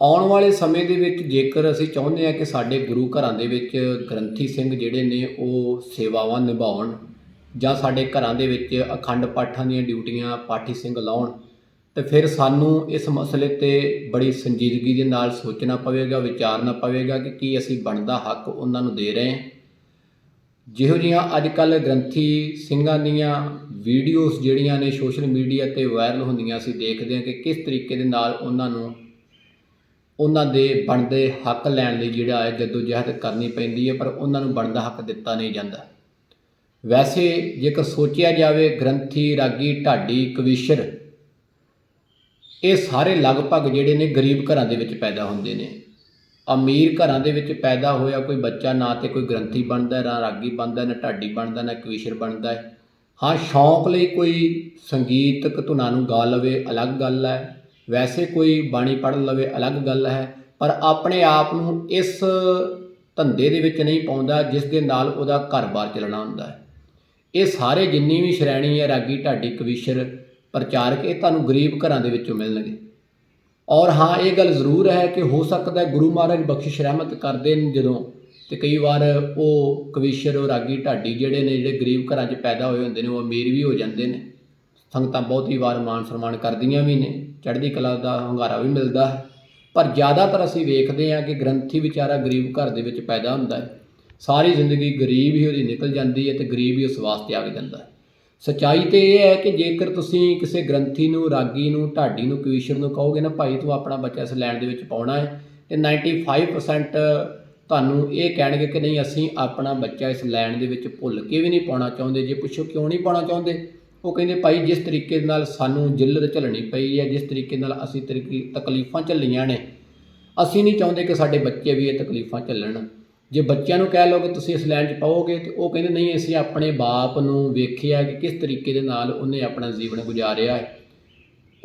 ਆਉਣ ਵਾਲੇ ਸਮੇਂ ਦੇ ਵਿੱਚ ਜੇਕਰ ਅਸੀਂ ਚਾਹੁੰਦੇ ਹਾਂ ਕਿ ਸਾਡੇ ਗੁਰੂ ਘਰਾਂ ਦੇ ਵਿੱਚ ਗ੍ਰੰਥੀ ਸਿੰਘ ਜਿਹੜੇ ਨੇ ਉਹ ਸੇਵਾਵਾਂ ਨਿਭਾਉਣ ਜਾਂ ਸਾਡੇ ਘਰਾਂ ਦੇ ਵਿੱਚ ਅਖੰਡ ਪਾਠਾਂ ਦੀਆਂ ਡਿਊਟੀਆਂ ਪਾਠੀ ਸਿੰਘ ਲਾਉਣ, ਤੇ ਫਿਰ ਸਾਨੂੰ ਇਸ ਮਸਲੇ ਤੇ ਬੜੀ ਸੰਜੀਦਗੀ ਦੇ ਨਾਲ ਸੋਚਣਾ ਪਵੇਗਾ, ਵਿਚਾਰਨਾ ਪਵੇਗਾ ਕਿ ਕੀ ਅਸੀਂ ਬਣਦਾ ਹੱਕ ਉਹਨਾਂ ਨੂੰ ਦੇ ਰਹੇ ਹਾਂ। ਜਿਹੋ ਜਿਹੀਆਂ ਅੱਜ ਕੱਲ ਗ੍ਰੰਥੀ ਸਿੰਘਾਂ ਦੀਆਂ ਵੀਡੀਓਜ਼ ਜਿਹੜੀਆਂ ਨੇ ਸੋਸ਼ਲ ਮੀਡੀਆ ਤੇ ਵਾਇਰਲ ਹੁੰਦੀਆਂ, ਅਸੀਂ ਦੇਖਦੇ ਹਾਂ ਕਿ ਕਿਸ ਤਰੀਕੇ ਦੇ ਨਾਲ ਉਹਨਾਂ ਨੂੰ ਉਹਨਾਂ ਦੇ ਬਣਦੇ ਹੱਕ ਲੈਣ ਲਈ ਜਿਹੜਾ ਹੈ ਜਦੋਜਹਿਦ ਕਰਨੀ ਪੈਂਦੀ ਹੈ, ਪਰ ਉਹਨਾਂ ਨੂੰ ਬਣਦਾ ਹੱਕ ਦਿੱਤਾ ਨਹੀਂ ਜਾਂਦਾ। ਵੈਸੇ ਜੇਕਰ ਸੋਚਿਆ ਜਾਵੇ, ਗ੍ਰੰਥੀ, ਰਾਗੀ, ਢਾਡੀ, ਕਵੀਸ਼ਰ, ਇਹ ਸਾਰੇ ਲਗਭਗ ਜਿਹੜੇ ਨੇ ਗਰੀਬ ਘਰਾਂ ਦੇ ਵਿੱਚ ਪੈਦਾ ਹੁੰਦੇ ਨੇ। ਅਮੀਰ ਘਰਾਂ ਦੇ ਵਿੱਚ ਪੈਦਾ ਹੋਇਆ ਕੋਈ ਬੱਚਾ ਨਾ ਤੇ ਕੋਈ ਗ੍ਰੰਥੀ ਬਣਦਾ, ਨਾ ਰਾਗੀ ਬਣਦਾ, ਨਾ ਢਾਡੀ ਬਣਦਾ, ਨਾ ਕਵੀਸ਼ਰ ਬਣਦਾ ਹੈ। ਹਾਂ, ਸ਼ੌਂਕ ਲਈ ਕੋਈ ਸੰਗੀਤਕ ਧੁਨਾਂ ਨੂੰ ਗਾ ਲਵੇ, ਅਲੱਗ ਗੱਲ ਹੈ। ਵੈਸੇ ਕੋਈ ਬਾਣੀ ਪੜ੍ਹ ਲਵੇ ਅਲੱਗ ਗੱਲ ਹੈ, ਪਰ ਆਪਣੇ ਆਪ ਨੂੰ ਇਸ ਧੰਦੇ ਦੇ ਵਿੱਚ ਨਹੀਂ ਪਾਉਂਦਾ ਜਿਸ ਦੇ ਨਾਲ ਉਹਦਾ ਘਰ-ਬਾਰ ਚੱਲਣਾ ਹੁੰਦਾ ਹੈ। ਇਹ ਸਾਰੇ ਜਿੰਨੀ ਵੀ ਸ਼੍ਰੇਣੀ ਹੈ, ਰਾਗੀ, ਢਾਡੀ, ਕਵੀਸ਼ਰ, ਪ੍ਰਚਾਰਕ, ਇਹ ਤੁਹਾਨੂੰ ਗਰੀਬ ਘਰਾਂ ਦੇ ਵਿੱਚੋਂ ਮਿਲਣਗੇ। ਔਰ ਹਾਂ, ਇਹ ਗੱਲ ਜ਼ਰੂਰ ਹੈ ਕਿ ਹੋ ਸਕਦਾ ਹੈ ਗੁਰੂ ਮਹਾਰਾਜ ਬਖਸ਼ਿਸ਼ ਰਹਿਮਤ ਕਰਦੇ ਨੇ ਜਦੋਂ ਤੇ ਕਈ ਵਾਰ ਉਹ ਕਵੀਸ਼ਰ ਉਹ ਰਾਗੀ, ਢਾਡੀ ਜਿਹੜੇ ਨੇ, ਜਿਹੜੇ ਗਰੀਬ ਘਰਾਂ 'ਚ ਪੈਦਾ ਹੋਏ ਹੁੰਦੇ ਨੇ, ਉਹ ਅਮੀਰ ਵੀ ਹੋ ਜਾਂਦੇ ਨੇ। ਸੰਗਤਾਂ ਬਹੁਤੀ ਵਾਰ ਮਾਣ ਸਨਮਾਨ ਕਰਦੀਆਂ ਵੀ ਨੇ, ਚੜ੍ਹਦੀ ਕਲਾ ਦਾ ਹੰਗਾਰਾ ਵੀ ਮਿਲਦਾ ਹੈ। ਪਰ ਜ਼ਿਆਦਾਤਰ ਅਸੀਂ ਵੇਖਦੇ ਹਾਂ ਕਿ ਗ੍ਰੰਥੀ ਵਿਚਾਰਾ ਗਰੀਬ ਘਰ ਦੇ ਵਿੱਚ ਪੈਦਾ ਹੁੰਦਾ ਹੈ। ਸਾਰੀ ਜ਼ਿੰਦਗੀ ਗਰੀਬ ਹੀ ਉਹਦੀ ਨਿਕਲ ਜਾਂਦੀ ਹੈ ਤੇ ਗਰੀਬ ਹੀ ਉਸ ਵਾਸਤੇ ਆਗ ਜਾਂਦਾ ਹੈ। ਸਚਾਈ ਤੇ ਇਹ ਹੈ ਕਿ ਜੇਕਰ ਤੁਸੀਂ ਕਿਸੇ ਗ੍ਰੰਥੀ ਨੂੰ, ਰਾਗੀ ਨੂੰ, ਢਾਡੀ ਨੂੰ, ਕਵੀਸ਼ਰ ਨੂੰ ਕਹੋਗੇ ਨਾ, ਭਾਈ ਤੂੰ ਆਪਣਾ ਬੱਚਾ ਇਸ ਲੈਣ ਦੇ ਵਿੱਚ ਪਾਉਣਾ ਹੈ, ਤੇ 95% ਤੁਹਾਨੂੰ ਇਹ ਕਹਿਣਗੇ ਕਿ ਨਹੀਂ, ਅਸੀਂ ਆਪਣਾ ਬੱਚਾ ਇਸ ਲੈਣ ਦੇ ਵਿੱਚ ਭੁੱਲ ਕੇ ਵੀ ਨਹੀਂ ਪਾਉਣਾ ਚਾਹੁੰਦੇ। ਜੇ ਪੁੱਛੋ ਕਿਉਂ ਨਹੀਂ ਪਾਉਣਾ ਚਾਹੁੰਦੇ? ਉਹ ਕਹਿੰਦੇ ਭਾਈ ਜਿਸ ਤਰੀਕੇ ਨਾਲ ਸਾਨੂੰ ਜਿੱਲਤ ਝੱਲਣੀ ਪਈ ਹੈ, ਜਿਸ ਤਰੀਕੇ ਨਾਲ ਅਸੀਂ ਤਰੀਕੀ ਤਕਲੀਫਾਂ ਝੱਲੀਆਂ ਨੇ, ਅਸੀਂ ਨਹੀਂ ਚਾਹੁੰਦੇ ਕਿ ਸਾਡੇ ਬੱਚੇ ਵੀ ਇਹ ਤਕਲੀਫਾਂ ਝੱਲਣ। ਜੇ ਬੱਚਿਆਂ ਨੂੰ ਕਹਿ ਲਓ ਕਿ ਤੁਸੀਂ ਇਸ ਲਾਈਨ 'ਚ ਪਾਓਗੇ ਤੇ ਉਹ ਕਹਿੰਦੇ ਨਹੀਂ, ਅਸੀਂ ਆਪਣੇ ਬਾਪ ਨੂੰ ਵੇਖਿਆ ਕਿ ਕਿਸ ਤਰੀਕੇ ਦੇ ਨਾਲ ਉਹਨੇ ਆਪਣਾ ਜੀਵਨ ਗੁਜ਼ਾਰਿਆ ਹੈ।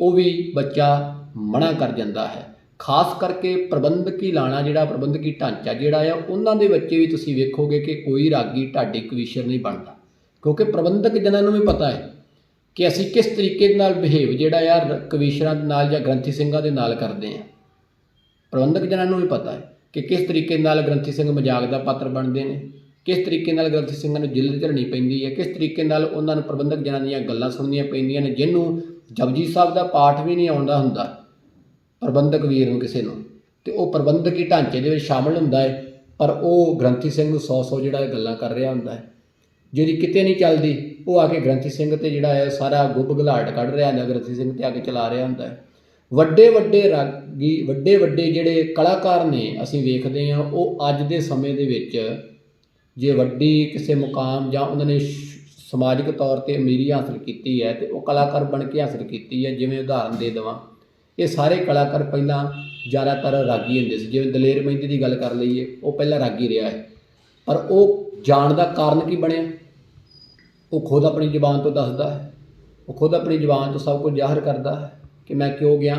ਉਹ ਵੀ ਬੱਚਾ ਮਨਾ ਕਰ ਜਾਂਦਾ ਹੈ। ਖਾਸ ਕਰਕੇ ਪ੍ਰਬੰਧਕੀ ਲਾਣਾ ਜਿਹੜਾ, ਪ੍ਰਬੰਧਕੀ ਢਾਂਚਾ ਜਿਹੜਾ ਆ, ਉਹਨਾਂ ਦੇ ਬੱਚੇ ਵੀ ਤੁਸੀਂ ਵੇਖੋਗੇ ਕਿ ਕੋਈ ਰਾਗੀ ਢਾਡੀ ਕਵੀਸ਼ਰ ਨਹੀਂ ਬਣਦਾ। ਕਿਉਂਕਿ ਪ੍ਰਬੰਧਕ ਜਨਾਂ ਨੂੰ ਵੀ ਪਤਾ ਹੈ ਕਿ ਅਸੀਂ ਕਿਸ ਤਰੀਕੇ ਦੇ ਨਾਲ ਬਿਹੇਵ ਜਿਹੜਾ ਆ ਰ- ਕਵੀਸ਼ਰਾਂ ਦੇ ਨਾਲ ਜਾਂ ਗ੍ਰੰਥੀ ਸਿੰਘਾਂ ਦੇ ਨਾਲ ਕਰਦੇ ਹਾਂ ਪ੍ਰਬੰਧਕ ਜਨਾਂ ਨੂੰ ਵੀ ਪਤਾ ਹੈ ਕਿ ਕਿਸ ਤਰੀਕੇ ਨਾਲ ਗ੍ਰੰਥੀ ਸਿੰਘ ਮਜ਼ਾਕ ਦਾ ਪਾਤਰ ਬਣਦੇ ਨੇ, ਕਿਸ ਤਰੀਕੇ ਨਾਲ ਗ੍ਰੰਥੀ ਸਿੰਘਾਂ ਨੂੰ ਜਿੱਲਤ ਝੜਨੀ ਪੈਂਦੀ ਹੈ, ਕਿਸ ਤਰੀਕੇ ਨਾਲ ਉਹਨਾਂ ਨੂੰ ਪ੍ਰਬੰਧਕ ਜਨਾਂ ਦੀਆਂ ਗੱਲਾਂ ਸੁਣਨੀਆਂ ਪੈਂਦੀਆਂ ਨੇ, ਜਿਹਨੂੰ ਜਪਜੀ ਸਾਹਿਬ ਦਾ ਪਾਠ ਵੀ ਨਹੀਂ ਆਉਂਦਾ ਹੁੰਦਾ, ਪ੍ਰਬੰਧਕ ਵੀਰ ਨੂੰ ਕਿਸੇ ਨੂੰ। ਤੇ ਉਹ ਪ੍ਰਬੰਧਕੀ ਢਾਂਚੇ ਦੇ ਵਿੱਚ ਸ਼ਾਮਲ ਹੁੰਦਾ ਹੈ, ਪਰ ਉਹ ਗ੍ਰੰਥੀ ਸਿੰਘ ਨੂੰ 100-100 ਜਿਹੜਾ ਗੱਲਾਂ ਕਰ ਰਿਹਾ ਹੁੰਦਾ ਹੈ। ਜਿਹੜੀ ਕਿਤੇ ਨਹੀਂ ਚੱਲਦੀ, ਉਹ ਆ ਕੇ ਗ੍ਰੰਥੀ ਸਿੰਘ ਤੇ ਜਿਹੜਾ ਹੈ, ਸਾਰਾ ਗੁੱਬ ਘਲਾਟ ਕੱਢ ਰਿਹਾ ਹੁੰਦਾ ਗ੍ਰੰਥੀ ਸਿੰਘ ਤੇ ਆ ਕੇ ਚਲਾ ਰਿਹਾ ਹੁੰਦਾ ਹੈ। ਵੱਡੇ ਵੱਡੇ ਰਾਗੀ, ਵੱਡੇ ਵੱਡੇ ਜਿਹੜੇ ਕਲਾਕਾਰ ਨੇ, ਅਸੀਂ ਵੇਖਦੇ ਹਾਂ, ਉਹ ਅੱਜ ਦੇ ਸਮੇਂ ਦੇ ਵਿੱਚ ਜੇ ਵੱਡੀ ਕਿਸੇ ਮੁਕਾਮ ਜਾਂ ਉਹਨਾਂ ਨੇ ਸ਼- ਸਮਾਜਿਕ ਤੌਰ ਤੇ ਅਮੀਰੀ ਹਾਸਲ ਕੀਤੀ ਹੈ ਤੇ ਉਹ ਕਲਾਕਾਰ ਬਣ ਕੇ ਹਾਸਲ ਕੀਤੀ ਹੈ, ਜਿਵੇਂ ਉਦਾਹਰਨ ਦੇ ਦੇਵਾਂ। ਇਹ ਸਾਰੇ ਕਲਾਕਾਰ ਪਹਿਲਾਂ ਜ਼ਿਆਦਾਤਰ ਰਾਗੀ ਹੁੰਦੇ ਸੀ, ਜਿਵੇਂ ਦਲੇਰ ਮਹਿੰਦੀ ਦੀ ਗੱਲ ਕਰ ਲਈਏ, ਉਹ ਪਹਿਲਾਂ ਰਾਗੀ ਰਿਹਾ ਹੈ। ਪਰ ਉਹ ਜਾਣ ਦਾ ਕਾਰਨ ਕੀ ਬਣਿਆ? ਉਹ ਖੁਦ ਆਪਣੀ ਜ਼ੁਬਾਨ ਤੋਂ ਦੱਸਦਾ ਹੈ, ਉਹ ਖੁਦ ਆਪਣੀ ਜ਼ੁਬਾਨ ਤੋਂ ਸਭ ਕੁਝ ਜ਼ਾਹਰ ਕਰਦਾ ਹੈ ਕਿ ਮੈਂ ਕਿਉਂ ਗਿਆ।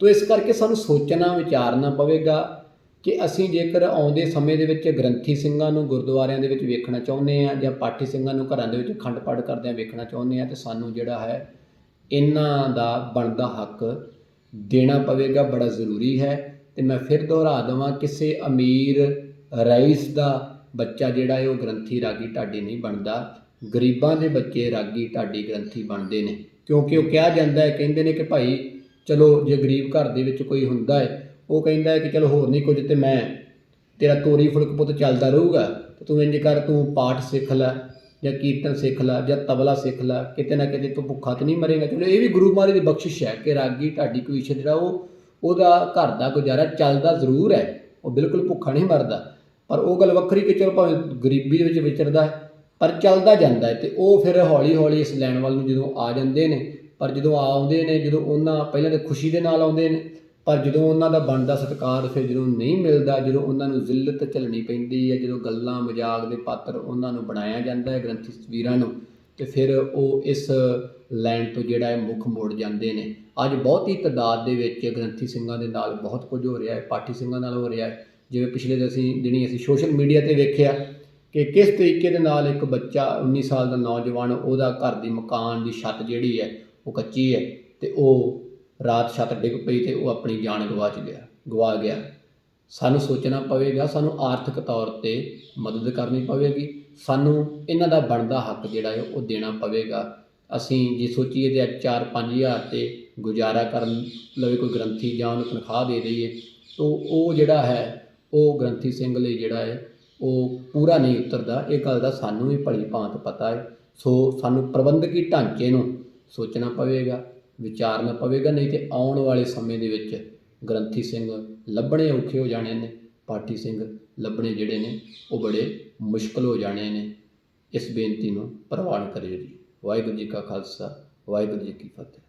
ਤੋ ਇਸ ਕਰਕੇ ਸਾਨੂੰ ਸੋਚਣਾ, ਵਿਚਾਰਨਾ ਪਵੇਗਾ ਕਿ ਅਸੀਂ ਜੇਕਰ ਆਉਂਦੇ ਸਮੇਂ ਦੇ ਵਿੱਚ ਗ੍ਰੰਥੀ ਸਿੰਘਾਂ ਨੂੰ ਗੁਰਦੁਆਰਿਆਂ ਦੇ ਵਿੱਚ ਵੇਖਣਾ ਚਾਹੁੰਦੇ ਆ ਜਾਂ ਪਾਠੀ ਸਿੰਘਾਂ ਨੂੰ ਘਰਾਂ ਦੇ ਵਿੱਚ ਖੰਡ ਪਾਠ ਕਰਦਿਆਂ ਵੇਖਣਾ ਚਾਹੁੰਦੇ ਆ ਤੇ ਸਾਨੂੰ ਜਿਹੜਾ ਹੈ ਇਹਨਾਂ ਦਾ ਬਣਦਾ ਹੱਕ ਦੇਣਾ ਪਵੇਗਾ, ਬੜਾ ਜ਼ਰੂਰੀ ਹੈ। ਤੇ ਮੈਂ ਫਿਰ ਦੁਹਰਾ ਦੇਵਾਂ, ਕਿਸੇ ਅਮੀਰ ਰਾਈਸ ਦਾ ਬੱਚਾ ਜਿਹੜਾ ਹੈ, ਉਹ ਗ੍ਰੰਥੀ ਰਾਗੀ ਢਾਡੀ ਨਹੀਂ ਬਣਦਾ। ਗਰੀਬਾਂ ਦੇ ਬੱਚੇ ਰਾਗੀ ਢਾਡੀ ਗ੍ਰੰਥੀ ਬਣਦੇ ਨੇ। ਕਿਉਂਕਿ ਉਹ ਕਿਹਾ ਜਾਂਦਾ ਹੈ, ਕਹਿੰਦੇ ਨੇ ਕਿ ਭਾਈ, ਚਲੋ ਜੇ ਗਰੀਬ ਘਰ ਦੇ ਵਿੱਚ ਕੋਈ ਹੁੰਦਾ ਹੈ, ਉਹ ਕਹਿੰਦਾ ਹੈ ਕਿ ਚਲੋ ਹੋਰ ਨਹੀਂ ਕੁਝ ਤੇ ਮੈਂ ਤੇਰਾ ਤੋਰੀ ਫੁਲਕ ਪੁੱਤ ਚੱਲਦਾ ਰਹੂਗਾ। ਤੇ ਤੂੰ ਇੰਜ ਕਰ, ਤੂੰ ਪਾਠ ਸਿੱਖ ਲੈ ਜਾਂ ਕੀਰਤਨ ਸਿੱਖ ਲੈ ਜਾਂ ਤਬਲਾ ਸਿੱਖ ਲੈ, ਕਿਤੇ ਨਾ ਕਿਤੇ ਤੂੰ ਭੁੱਖਾ ਤਾਂ ਨਹੀਂ ਮਰੇਗਾ। ਚਲੋ ਇਹ ਵੀ ਗੁਰੂ ਮਹਾਰਾਜ ਦੀ ਬਖਸ਼ਿਸ਼ ਹੈ ਕਿ ਰਾਗੀ ਢਾਡੀ ਕਵੀਸ਼ਰ ਜਿਹੜਾ ਉਹ, ਉਹਦਾ ਘਰ ਦਾ ਗੁਜ਼ਾਰਾ ਚੱਲਦਾ ਜ਼ਰੂਰ ਹੈ। ਉਹ ਬਿਲਕੁਲ ਭੁੱਖਾ ਨਹੀਂ ਮਰਦਾ। ਪਰ ਉਹ ਗੱਲ ਵੱਖਰੀ ਕਿ ਚਲੋ ਭਾਵੇਂ ਗਰੀਬੀ ਦੇ ਵਿੱਚ ਵਿਚਰਦਾ ਹੈ ਪਰ ਚੱਲਦਾ ਜਾਂਦਾ ਹੈ ਤੇ ਉਹ ਫਿਰ ਹੌਲੀ ਹੌਲੀ ਇਸ ਲੈਣ ਵੱਲ ਨੂੰ ਜਦੋਂ ਆ ਜਾਂਦੇ ਨੇ, ਪਰ ਜਦੋਂ ਆਉਂਦੇ ਨੇ, ਜਦੋਂ ਉਹਨਾਂ ਪਹਿਲਾਂ ਤਾਂ ਖੁਸ਼ੀ ਦੇ ਨਾਲ ਆਉਂਦੇ ਨੇ, ਪਰ ਜਦੋਂ ਉਹਨਾਂ ਦਾ ਬਣਦਾ ਸਤਿਕਾਰ ਫਿਰ ਜਦੋਂ ਨਹੀਂ ਮਿਲਦਾ, ਜਦੋਂ ਉਹਨਾਂ ਨੂੰ ਜ਼ਿਲਤ ਝੱਲਣੀ ਪੈਂਦੀ ਹੈ, ਜਦੋਂ ਗੱਲਾਂ ਮਜ਼ਾਕ ਦੇ ਪਾਤਰ ਉਹਨਾਂ ਨੂੰ ਬਣਾਇਆ ਜਾਂਦਾ ਹੈ ਗ੍ਰੰਥੀ ਵੀਰਾਂ ਨੂੰ, ਤੇ ਫਿਰ ਉਹ ਇਸ ਲੈਣ ਤੋਂ ਜਿਹੜਾ ਹੈ ਮੁੱਖ ਮੋੜ ਜਾਂਦੇ ਨੇ। ਅੱਜ ਬਹੁਤੀ ਤਾਦਾਦ ਦੇ ਵਿੱਚ ਗ੍ਰੰਥੀ ਸਿੰਘਾਂ ਦੇ ਨਾਲ ਬਹੁਤ ਕੁਝ ਹੋ ਰਿਹਾ ਹੈ, ਪਾਠੀ ਸਿੰਘਾਂ ਨਾਲ ਹੋ ਰਿਹਾ ਹੈ। ਜਿਵੇਂ ਪਿਛਲੇ ਦਿਨ ਅਸੀਂ ਦਿਨੀ ਅਸੀਂ ਸੋਸ਼ਲ ਮੀਡੀਆ ਤੇ ਵੇਖਿਆ ਕਿ ਕਿਸ ਤਰੀਕੇ ਦੇ ਨਾਲ ਇੱਕ ਬੱਚਾ 19 ਸਾਲ ਦਾ ਨੌਜਵਾਨ, ਉਹਦਾ ਘਰ ਦੀ ਮਕਾਨ ਦੀ ਛੱਤ ਜਿਹੜੀ ਹੈ, ਉਹ ਕੱਚੀ ਹੈ ਤੇ ਉਹ ਰਾਤ ਛੱਤ ਡਿੱਗ ਪਈ ਤੇ ਉਹ ਆਪਣੀ ਜਾਨ ਗਵਾਚ ਗਿਆ, ਗਵਾ ਗਿਆ। ਸਾਨੂੰ ਸੋਚਣਾ ਪਵੇਗਾ, ਸਾਨੂੰ ਆਰਥਿਕ ਤੌਰ ਤੇ ਮਦਦ ਕਰਨੀ ਪਵੇਗੀ। ਸਾਨੂੰ ਇਹਨਾਂ ਦਾ ਬਣਦਾ ਹੱਕ ਜਿਹੜਾ ਹੈ, ਉਹ ਦੇਣਾ ਪਵੇਗਾ। ਅਸੀਂ ਜੇ ਸੋਚੀਏ ਤੇ 4-5000 ਤੇ ਗੁਜ਼ਾਰਾ ਕਰਨ ਲਵੇ ਕੋਈ ਗ੍ਰੰਥੀ ਜਾਂ ਉਹਨੂੰ ਤਨਖਾਹ ਦੇ ਦਈਏ, ਤਾਂ ਉਹ ਜਿਹੜਾ ਹੈ, ਉਹ ਗ੍ਰੰਥੀ ਸਿੰਘ ਲਈ ਜਿਹੜਾ ਹੈ ਉਹ ਪੂਰਾ ਨਹੀਂ ਉਤਰਦਾ। ਇਹ ਗੱਲ ਦਾ ਸਾਨੂੰ ਵੀ ਭਲੀ ਭਾਂਤ ਪਤਾ ਹੈ। ਸੋ ਸਾਨੂੰ ਪ੍ਰਬੰਧਕੀ ਢਾਂਚੇ ਨੂੰ ਸੋਚਣਾ ਪਵੇਗਾ, ਵਿਚਾਰਨਾ ਪਵੇਗਾ, ਨਹੀਂ ਤੇ ਆਉਣ ਵਾਲੇ ਸਮੇਂ ਦੇ ਵਿੱਚ ਗ੍ਰੰਥੀ ਸਿੰਘ ਲੱਭਣੇ ਔਖੇ ਹੋ ਜਾਣੇ ਨੇ, ਪਾਠੀ ਸਿੰਘ ਲੱਭਣੇ ਜਿਹੜੇ ਨੇ, ਉਹ ਬੜੇ ਮੁਸ਼ਕਲ ਹੋ ਜਾਣੇ ਨੇ। ਇਸ ਬੇਨਤੀ ਨੂੰ ਪ੍ਰਵਾਨ ਕਰਿਓ ਜੀ। ਵਾਹਿਗੁਰੂ ਜੀ ਕਾ ਖਾਲਸਾ, ਵਾਹਿਗੁਰੂ ਜੀ ਕੀ ਫਤਿਹ।